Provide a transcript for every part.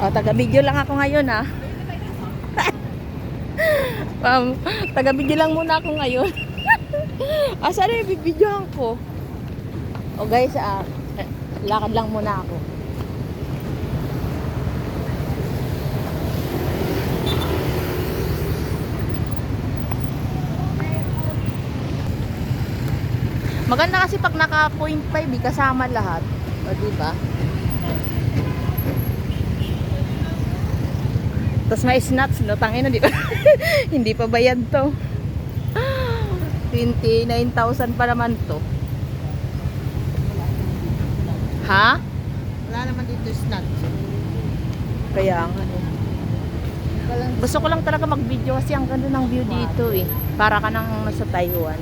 O, taga-video lang ako ngayon, ha. Ma'am, taga-video lang muna ako ngayon. ah, sana yung bibidyohan ko? O guys, ah, eh, lakad lang muna ako. Maganda kasi pag naka 0.5, eh, kasama lahat. O, di ba? Tapos may snacks, no? Tangin na, di ba? Hindi pa bayad to. 29,000 pa naman to. Ha? Wala naman dito snacks. Kaya nga. eh. Gusto ko lang talaga mag-video kasi ang ganda ng view dito eh. Para ka nang nasa Taiwan.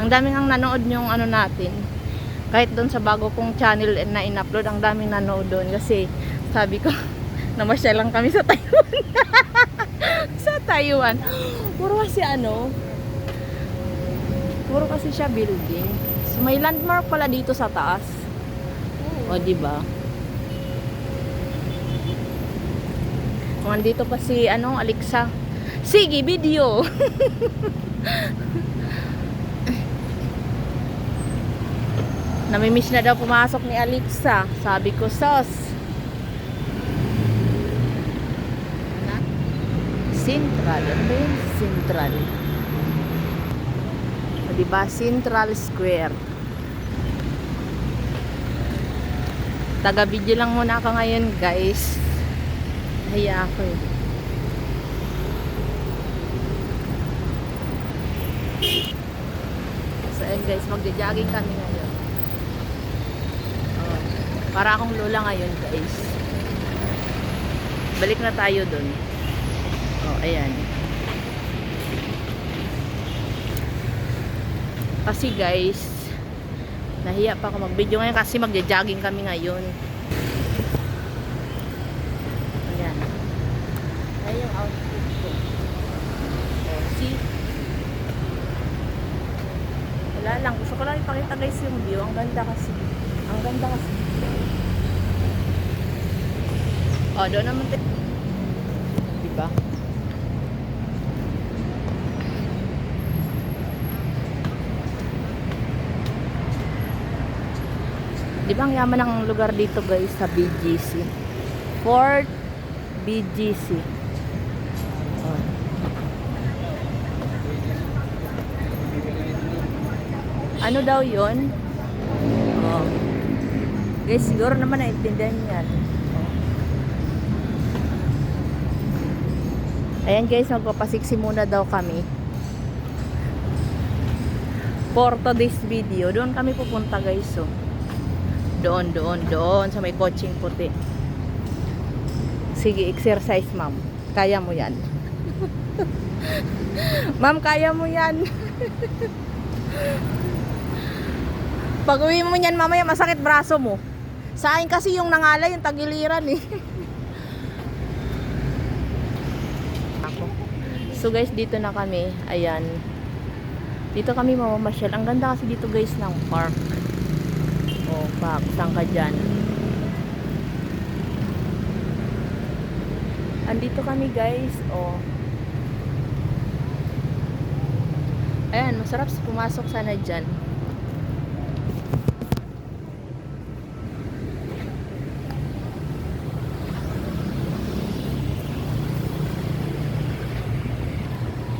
Ang daming ang nanood yung ano natin. Kahit doon sa bago kong channel na in-upload, ang daming nanood doon. Kasi sabi ko, namasyal lang kami sa Taiwan. sa Taiwan. Puro kasi ano, puro kasi siya building. So, may landmark pala dito sa taas. O, di ba? Kung andito pa si, ano, Alexa. Sige, video! Namimiss na daw pumasok ni Alexa. Sabi ko, sos. Na? Central. Ano ba yun? Central. O, diba? Central Square. Taga-video lang muna ako ngayon, guys. Haya ako eh. So, ayun guys, magja-jogging kami ngayon. Oh, para akong lola ngayon, guys. Balik na tayo dun. Oh, ayan. Kasi guys, nahiya pa ako mag-video ngayon kasi magja-jogging kami ngayon. Ayan. Ayan yung outfit ko. Oh, see? Wala lang. Gusto ko lang ipakita guys yung view. Ang ganda kasi. Ang ganda kasi. Oh, doon naman. Diba? Di ba ang yaman ng lugar dito guys sa BGC? Fort BGC. Ano daw yon? Oh. Guys, siguro naman naintindihan yan. Oh. Ayan guys, magpapasiksi muna daw kami. For today's video, doon kami pupunta guys. Oh. Doon, doon, doon sa may coaching puti. Sige, exercise ma'am. Kaya mo yan. ma'am, kaya mo yan. Pag uwi mo yan mamaya, masakit braso mo. Sa akin kasi yung nangalay, yung tagiliran eh. So guys, dito na kami. Ayan. Dito kami mamamasyal. Ang ganda kasi dito guys ng park. O, pak, saan ka dyan? Andito kami guys, o. Ayan, masarap pumasok sana dyan.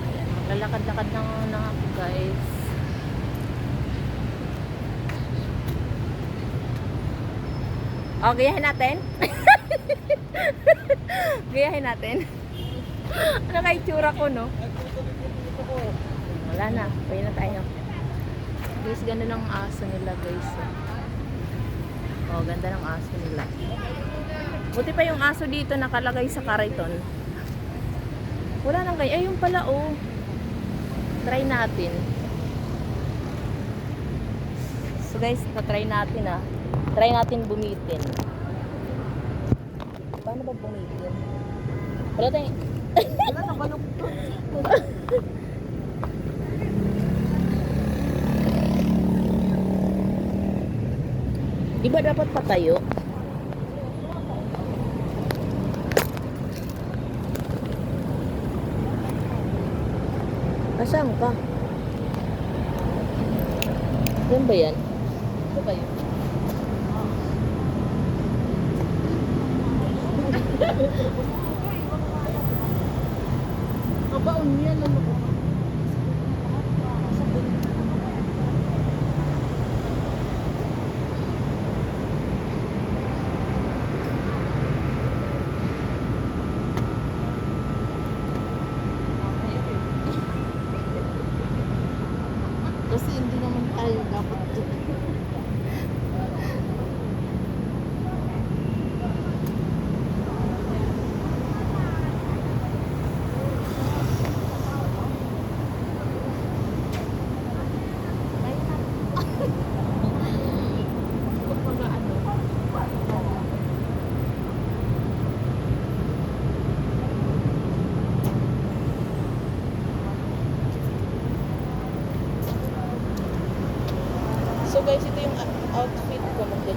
Ayan, maglalakad-lakad na na ako guys. O, gayahin natin. gayahin natin. ano kay tsura ko, no? Wala na. Pwede na tayo. Guys, ganda ng aso nila, guys. Oh, ganda ng aso nila. Buti pa yung aso dito nakalagay sa kariton. Wala nang kay. Ayun pala, oh. Try natin. So guys, na-try natin ah try natin bumitin. Paano ba bumitin? Wala tayong... Wala, nakalugtod. Di ba dapat patayo? Nasaan ka? Yan ba yan? Ito ba yun? Kabaon yan, ano ko?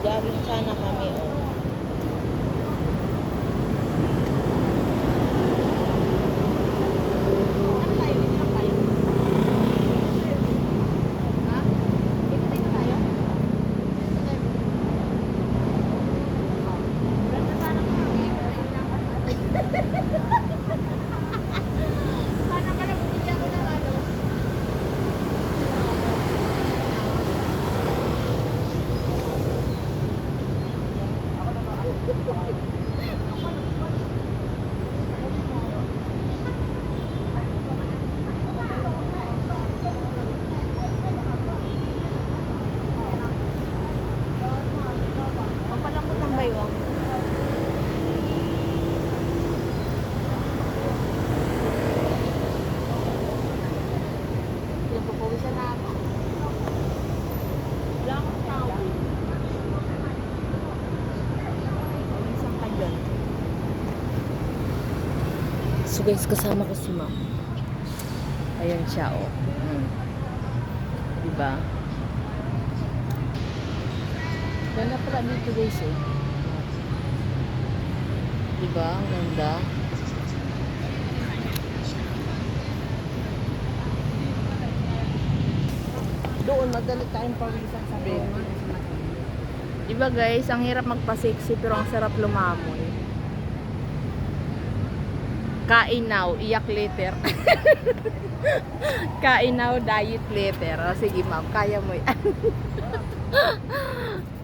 Magja-jogging sana Oh, my God. So guys, kasama ko si ma'am. Ayan siya, oh. Mm. Diba? Ganda pala dito guys, eh. Diba? Ang ganda. Doon, madali tayong pawisan sa Roma. Diba guys, ang hirap magpa-sexy pero ang sarap lumamoy. Kainaw, iyak later. Kainaw, diet later. O, sige ma'am, kaya mo yan.